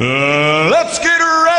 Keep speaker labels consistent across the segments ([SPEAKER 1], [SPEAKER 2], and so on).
[SPEAKER 1] Let's get ready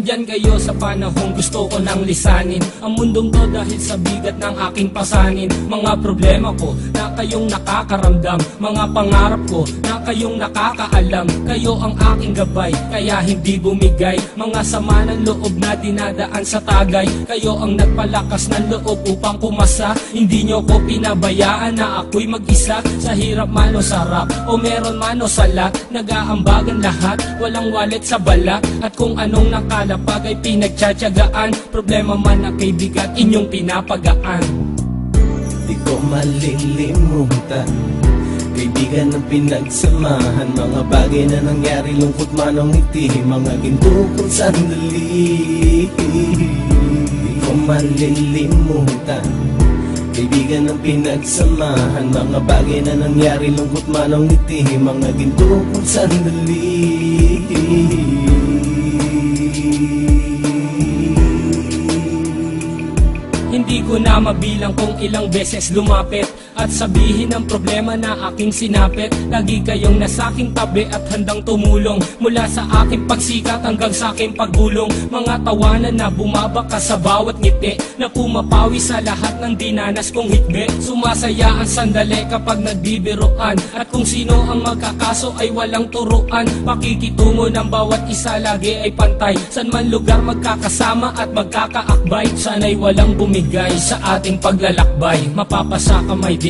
[SPEAKER 2] Andyan kayo sa panahong gusto ko nang lisanin Ang mundong to dahil sa bigat ng aking pasanin. Mga problema ko kayong nakakaramdam. Mga pangarap ko na kayong nakakaalam. Kayo ang aking gabay kaya hindi bumigay. Mga sama ng loob na dinadaan sa tagay. Kayo ang nagpalakas ng loob upang kumasa Hindi nyo ko pinabayaan na ako'y mag-isa. Sa hirap man o sarap o meron man o sala Nag-aambagan lahat, walang wallet sa bala At kung anong nakalapag ay pinagtsatsagaan. Problema man na kay bigat inyong pinapagaan
[SPEAKER 3] Di ko malilimutan. Kaibigan ng pinagsamahan. Mga bagay na nangyari Lungkot man ang ngiti. Mga ginto kong sandali. Di ko malilimutan. Kaibigan ng pinagsamahan. Mga bagay na nangyari Lungkot man ang ngiti. Mga ginto kong sandali
[SPEAKER 2] Ko na mabilang kung ilang beses lumapit At sabihin ang problema na aking sinapit Lagi kayong nasa tabi at handang tumulong. Mula sa aking pagsikat hanggang sa aking paggulong Mga tawanan na bumabaka sa bawat ngiti. Na pumapawi sa lahat ng dinanas kong hitbe Sumasaya ang sandali kapag nagbibiroan At kung sino ang magkakaso ay walang turuan. Pakikitungo ng bawat isa lagi ay pantay. San man lugar magkakasama at magkakaakbay Sana'y walang bumigay sa ating paglalakbay. Mapapasa kamay din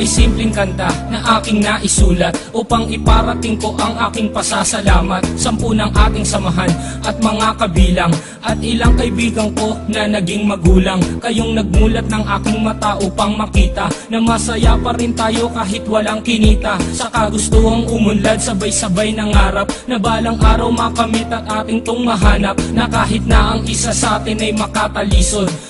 [SPEAKER 2] ay simpleng kanta na aking naisulat Upang iparating ko ang aking pasasalamat. Sampu ng ating samahan at mga kabilang At ilang kaibigan ko na naging magulang. Kayong nagmulat ng aking mata upang makita Na masaya pa rin tayo kahit walang kinita. Sa kagustuhang umunlad sabay-sabay ng harap Na balang araw makamit at ating tong mahanap Na kahit na ang isa sa atin ay makatalisod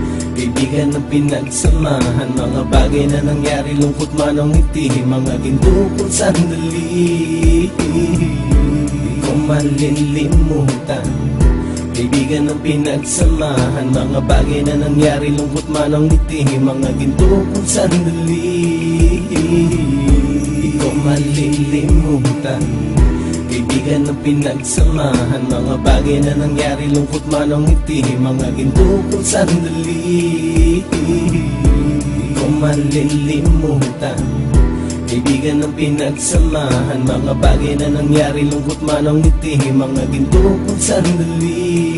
[SPEAKER 3] Kaibigan ng pinagsamahan Mga bagay na nangyari Lungkot man ang ngiti Mga ginto kong sandali. Di ko malilimutan Kaibigan ng pinagsamahan Mga bagay na nangyari Lungkot man ang ngiti Mga ginto kong sandali. Di ko malilimutan Kaibigan ng pinagsamahan Mga bagay na nangyari Lungkot man ang ngiti Mga ginto kong sandali. Di ko malilimutan Kaibigan ng pinagsamahan Mga bagay na nangyari Lungkot man ang ngiti Mga ginto kong sandali